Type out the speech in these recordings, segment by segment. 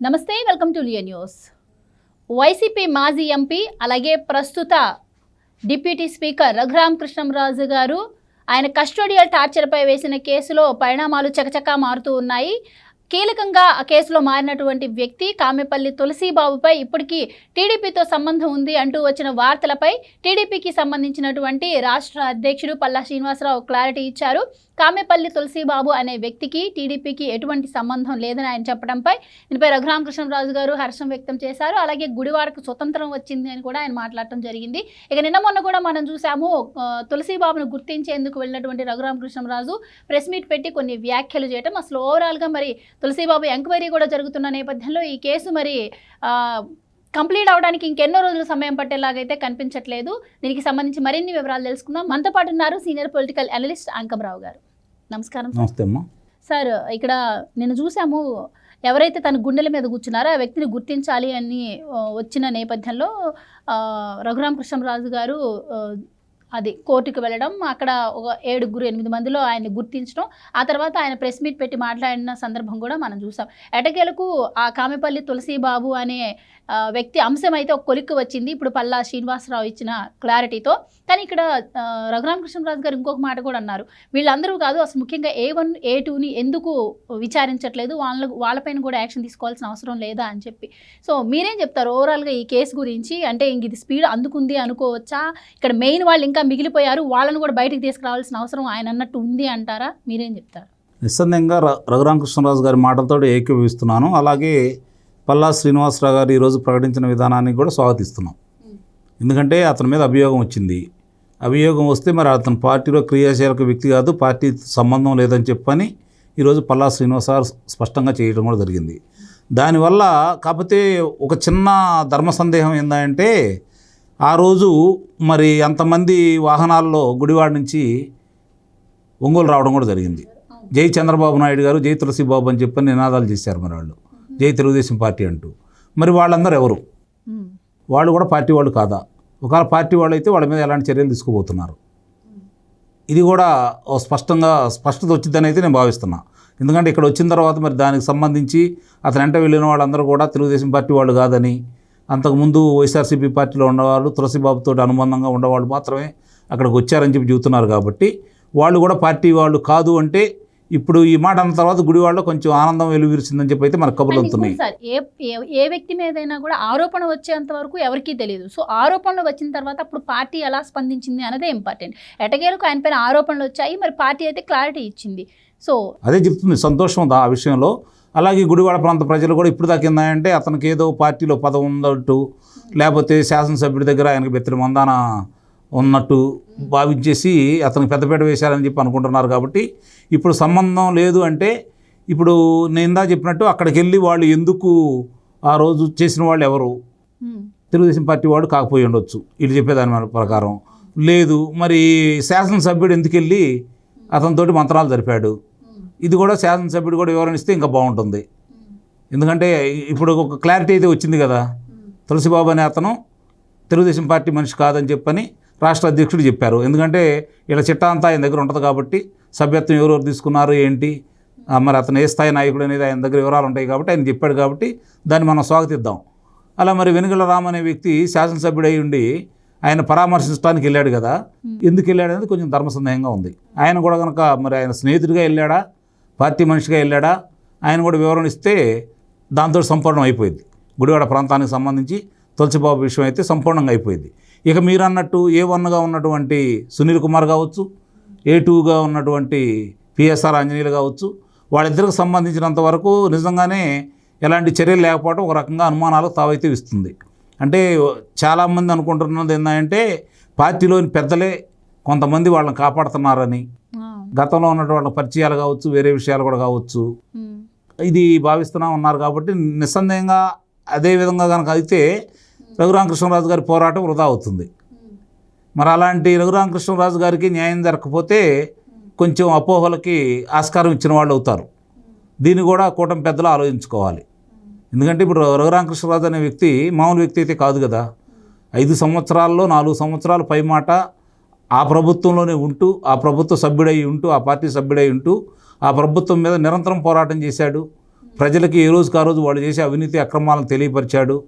నమస్తే welcome to Leo news. YCP మాజీ MP అలాగే ప్రస్తుత డిప్యూటీ స్పీకర్ రఘురామ్ కృష్ణంరాజు గారు ఆయన కస్టోడియల్ టార్చర్పై వేసిన కేసులో పరిణామాలు చకచకా మారుతూ ఉన్నాయి. కీలకంగా ఆ కేసులో మారినటువంటి వ్యక్తి కామెపల్లి తులసీబాబుపై ఇప్పటికీ టీడీపీతో సంబంధం ఉంది అంటూ వచ్చిన వార్తలపై టీడీపీకి సంబంధించినటువంటి రాష్ట్ర అధ్యక్షుడు పల్లా శ్రీనివాసరావు క్లారిటీ ఇచ్చారు. కామెపల్లి తులసీబాబు అనే వ్యక్తికి టీడీపీకి ఎటువంటి సంబంధం లేదని ఆయన చెప్పడంపై దీనిపై రఘురామకృష్ణరాజు గారు హర్షం వ్యక్తం చేశారు. అలాగే గుడివాడకు స్వతంత్రం వచ్చింది అని కూడా ఆయన మాట్లాడటం జరిగింది. ఇక నిన్న మొన్న కూడా మనం చూసాము తులసీబాబును గుర్తించేందుకు వెళ్ళినటువంటి రఘురామకృష్ణరాజు ప్రెస్ మీట్ పెట్టి కొన్ని వ్యాఖ్యలు చేయడం అసలు ఓవరాల్గా మరి తులసీబాబు ఎంక్వైరీ కూడా జరుగుతున్న నేపథ్యంలో ఈ కేసు మరి కంప్లీట్ అవడానికి ఇంకెన్నో రోజులు సమయం పట్టేలాగైతే కనిపించట్లేదు. దీనికి సంబంధించి మరిన్ని వివరాలు తెలుసుకుందాం. మనతో పాటు ఉన్నారు సీనియర్ పొలిటికల్ అనలిస్ట్ అంకమరావు గారు. నమస్కారం సార్. నమస్తే అమ్మా. సార్ ఇక్కడ నేను చూసాము ఎవరైతే తన గుండెల మీద కూర్చున్నారో ఆ వ్యక్తిని గుర్తించాలి అని వచ్చిన నేపథ్యంలో రఘురామ కృష్ణరాజు గారు అది కోర్టుకు వెళ్ళడం అక్కడ ఒక ఏడుగురు ఎనిమిది మందిలో ఆయన్ని గుర్తించడం ఆ తర్వాత ఆయన ప్రెస్ మీట్ పెట్టి మాట్లాడిన సందర్భం కూడా మనం చూసాం. ఎటకేలకు ఆ కామెపల్లి తులసీబాబు అనే వ్యక్తి అంశం అయితే ఒక కొలిక్కు వచ్చింది. ఇప్పుడు పల్లా శ్రీనివాసరావు ఇచ్చిన క్లారిటీతో. కానీ ఇక్కడ రఘురామకృష్ణరాజు గారు ఇంకొక మాట కూడా అన్నారు. వీళ్ళందరూ కాదు అసలు ముఖ్యంగా ఏ వన్ ఏ టూని ఎందుకు విచారించట్లేదు? వాళ్ళ వాళ్ళపైన కూడా యాక్షన్ తీసుకోవాల్సిన అవసరం లేదా అని చెప్పి. సో మీరేం చెప్తారు? ఓవరాల్గా ఈ కేసు గురించి అంటే ఇంక ఇది స్పీడ్ అందుకుంది అనుకోవచ్చా? ఇక్కడ మెయిన్ వాళ్ళు ఇంకా మిగిలిపోయారు వాళ్ళని కూడా బయటికి తీసుకురావాల్సిన అవసరం ఆయన అన్నట్టు ఉంది అంటారా? మీరేం చెప్తారు? నిస్సందేహంగా ర- రఘురామకృష్ణరాజు గారి మాటలతో ఏకీభవిస్తున్నాను. అలాగే పల్లా శ్రీనివాసరావు గారు ఈరోజు ప్రకటించిన విధానాన్ని కూడా స్వాగతిస్తున్నాం. ఎందుకంటే అతని మీద అభియోగం వచ్చింది. అభియోగం వస్తే మరి అతను పార్టీలో క్రియాశీలక వ్యక్తి కాదు పార్టీ సంబంధం లేదని చెప్పని ఈరోజు పల్లా శ్రీనివాసరావు స్పష్టంగా చేయడం కూడా జరిగింది. దానివల్ల కాకపోతే ఒక చిన్న ధర్మ సందేహం ఏంటంటే ఆ రోజు మరి అంతమంది వాహనాల్లో గుడివాడ నుంచి ఒంగోలు రావడం కూడా జరిగింది. జై చంద్రబాబు నాయుడు గారు జై తులసిబాబు అని చెప్పని నినాదాలు చేశారు మరి వాళ్ళు. జై తెలుగుదేశం పార్టీ అంటూ. మరి వాళ్ళందరూ ఎవరు? వాళ్ళు కూడా పార్టీ వాళ్ళు కాదా? ఒకవేళ పార్టీ వాళ్ళు అయితే వాళ్ళ మీద ఎలాంటి చర్యలు తీసుకోబోతున్నారు ఇది కూడా స్పష్టంగా స్పష్టత వచ్చిందని అయితే నేను భావిస్తున్నా. ఎందుకంటే ఇక్కడ వచ్చిన తర్వాత మరి దానికి సంబంధించి అతను వెంట వెళ్ళిన వాళ్ళందరూ కూడా తెలుగుదేశం పార్టీ వాళ్ళు కాదని అంతకుముందు వైఎస్ఆర్సీపీ పార్టీలో ఉన్నవాళ్ళు తులసిబాబుతో అనుబంధంగా ఉండేవాళ్ళు మాత్రమే అక్కడికి వచ్చారని చెప్పి చెబుతున్నారు కాబట్టి వాళ్ళు కూడా పార్టీ వాళ్ళు కాదు అంటే ఇప్పుడు ఈ మాట అన్న తర్వాత గుడివాడలో కొంచెం ఆనందం వెలువరిచిందని చెప్పి అయితే మనకు కబుర్లు సార్ ఏ వ్యక్తి మీదైనా కూడా ఆరోపణ వచ్చేంత వరకు ఎవరికీ తెలియదు. సో ఆరోపణలు వచ్చిన తర్వాత అప్పుడు పార్టీ ఎలా స్పందించింది అనేది ఇంపార్టెంట్ ఎటగేలకు ఆయన పైన ఆరోపణలు వచ్చాయి మరి పార్టీ అయితే క్లారిటీ ఇచ్చింది. సో అదే చెప్తుంది సంతోషం ఉంది ఆ విషయంలో. అలాగే గుడివాడ ప్రాంత ప్రజలు కూడా ఇప్పుడు దాకా ఏందంటే అతనికి ఏదో పార్టీలో పదవి ఉందట్టు లేకపోతే శాసనసభ్యుడి దగ్గర ఆయనకు బెత్తడి మందాన ఉన్నట్టు భావించేసి అతనికి పెద్దపేట వేశారని చెప్పి అనుకుంటున్నారు కాబట్టి ఇప్పుడు సంబంధం లేదు అంటే ఇప్పుడు నేను ఇందా చెప్పినట్టు అక్కడికి వెళ్ళి వాళ్ళు ఎందుకు ఆ రోజు చేసిన వాళ్ళు ఎవరు. తెలుగుదేశం పార్టీ వాడు కాకపోయి ఉండొచ్చు. వీళ్ళు చెప్పేదాని ప్రకారం. లేదు మరి శాసనసభ్యుడు ఎందుకు వెళ్ళి అతనితోటి మంత్రాలు జరిపాడు? ఇది కూడా శాసనసభ్యుడు కూడా వివరణ ఇస్తే ఇంకా బాగుంటుంది. ఎందుకంటే ఇప్పుడు ఒక క్లారిటీ అయితే వచ్చింది కదా. తులసిబాబు అనే అతను తెలుగుదేశం పార్టీ మనిషి కాదని చెప్పని రాష్ట్ర అధ్యక్షుడు చెప్పారు. ఎందుకంటే ఇలా చిట్టా అంతా ఆయన దగ్గర ఉంటుంది కాబట్టి సభ్యత్వం ఎవరెవరు తీసుకున్నారు ఏంటి మరి అతను ఏ స్థాయి నాయకుడు అనేది ఆయన దగ్గర వివరాలు ఉంటాయి కాబట్టి ఆయన చెప్పాడు కాబట్టి దాన్ని మనం స్వాగతిద్దాం. అలా మరి వెనుగల రామ్ అనే వ్యక్తి శాసనసభ్యుడై ఉండి ఆయన పరామర్శించడానికి వెళ్ళాడు కదా. ఎందుకు వెళ్ళాడు అనేది కొంచెం ధర్మ సందేహంగా ఉంది. ఆయన కూడా కనుక మరి ఆయన స్నేహితుడిగా వెళ్ళాడా? పార్టీ మనిషిగా వెళ్ళాడా? ఆయన కూడా వివరణ ఇస్తే దాంతో సంపూర్ణం అయిపోయింది. గుడివాడ ప్రాంతానికి సంబంధించి తులసిబాబు విషయం అయితే సంపూర్ణంగా అయిపోయింది. ఇక మీరు అన్నట్టు ఏ వన్గా ఉన్నటువంటి సునీల్ కుమార్ కావచ్చు ఏ టూగా ఉన్నటువంటి పిఎస్ఆర్ ఆంజనేయులు కావచ్చు వాళ్ళిద్దరికి సంబంధించినంత వరకు నిజంగానే ఎలాంటి చర్యలు లేకపోవడం ఒక రకంగా అనుమానాలు తావైతే ఇస్తుంది. అంటే చాలామంది అనుకుంటున్నది ఏంటంటే పార్టీలోని పెద్దలే కొంతమంది వాళ్ళని కాపాడుతున్నారని. గతంలో ఉన్నటువంటి పరిచయాలు కావచ్చు వేరే విషయాలు కూడా కావచ్చు. మ్మ్. ఇది భావిస్తున్నా ఉన్నారు కాబట్టి నిస్సందేహంగా అదే విధంగా కనుక అయితే రఘురామకృష్ణరాజు గారి పోరాటం వృధా అవుతుంది. మరి అలాంటి రఘురామకృష్ణరాజు గారికి న్యాయం జరగకపోతే కొంచెం అపోహలకి ఆస్కారం ఇచ్చిన వాళ్ళు అవుతారు. దీన్ని కూడా కూటమి పెద్దలు ఆలోచించుకోవాలి. ఎందుకంటే ఇప్పుడు రఘురామకృష్ణరాజు అనే వ్యక్తి మామూలు వ్యక్తి అయితే కాదు కదా. ఐదు సంవత్సరాల్లో నాలుగు సంవత్సరాలు పై మాట ఆ ప్రభుత్వంలోనే ఉంటూ ఆ ప్రభుత్వ సభ్యుడై ఉంటూ ఆ పార్టీ సభ్యుడై ఉంటూ ఆ ప్రభుత్వం మీద నిరంతరం పోరాటం చేశాడు. ప్రజలకి ఏ రోజుకి ఆ రోజు వాళ్ళు చేసే అవినీతి అక్రమాలను తెలియపరిచాడు.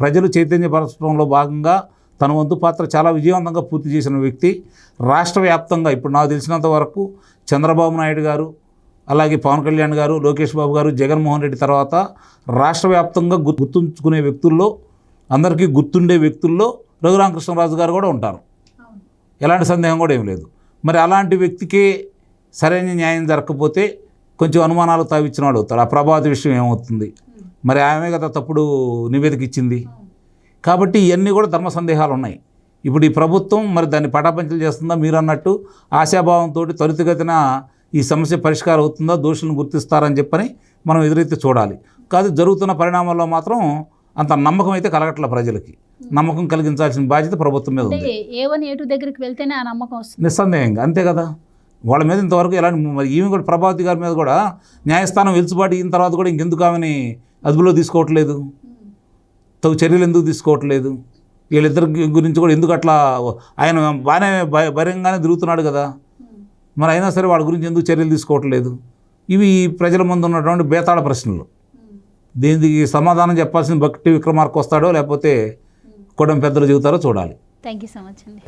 ప్రజలు చైతన్యపరచడంలో భాగంగా తన వంతు పాత్ర చాలా విజయవంతంగా పూర్తి చేసిన వ్యక్తి. రాష్ట్ర వ్యాప్తంగా ఇప్పుడు నాకు తెలిసినంత వరకు చంద్రబాబు నాయుడు గారు అలాగే పవన్ కళ్యాణ్ గారు లోకేష్ బాబు గారు జగన్మోహన్ రెడ్డి తర్వాత రాష్ట్ర వ్యాప్తంగా గుర్తు- గుర్తుంచుకునే వ్యక్తుల్లో అందరికీ గుర్తుండే వ్యక్తుల్లో రఘురామకృష్ణరాజు గారు కూడా ఉంటారు. ఎలాంటి సందేహం కూడా ఏం లేదు. మరి అలాంటి వ్యక్తికే సరైన న్యాయం జరగకపోతే కొంచెం అనుమానాలు తావిచ్చిన వాడు అవుతాడు. ఆ ప్రభావిత విషయం ఏమవుతుంది? మరి ఆమె కదా తప్పుడు నివేదిక ఇచ్చింది. కాబట్టి ఇవన్నీ కూడా ధర్మ సందేహాలు ఉన్నాయి. ఇప్పుడు ఈ ప్రభుత్వం మరి దాన్ని పటాపంచలు చేస్తుందా మీరు అన్నట్టు ఆశాభావంతో త్వరితగతిన ఈ సమస్య పరిష్కారం అవుతుందా? దోషులను గుర్తిస్తారని చెప్పని మనం ఎదురైతే చూడాలి. కాదు జరుగుతున్న పరిణామాల్లో మాత్రం అంత నమ్మకం అయితే కలగట్ల ప్రజలకి. నమ్మకం కలిగించాల్సిన బాధ్యత ప్రభుత్వం మీద ఉంది. ఏ వన్ ఏ టూ దగ్గరికి వెళ్తేనే ఆ నమ్మకం వస్తుంది. నిస్సందేహంగా అంతే కదా? వాళ్ళ మీద ఇంతవరకు ఎలాంటి మరి ఈమె కూడా ప్రభావతి గారి మీద కూడా న్యాయస్థానం వెలుచుబాటు అయిన తర్వాత కూడా ఇంకెందుకు ఆమెని అదుపులో తీసుకోవట్లేదు? తగు చర్యలు ఎందుకు తీసుకోవట్లేదు? వీళ్ళిద్దరి గురించి కూడా ఎందుకు అట్లా ఆయన బాగానే భయ భయంగానే తిరుగుతున్నాడు కదా? మరి అయినా సరే వాళ్ళ గురించి ఎందుకు చర్యలు తీసుకోవట్లేదు? ఇవి ప్రజల ముందు ఉన్నటువంటి బేతాళ ప్రశ్నలు. దీనికి సమాధానం చెప్పాల్సిన భక్తి విక్రమార్క వస్తాడో లేకపోతే కొడం పెద్దలు చెబుతారో చూడాలి. థ్యాంక్ యూ సో మచ్ అండి.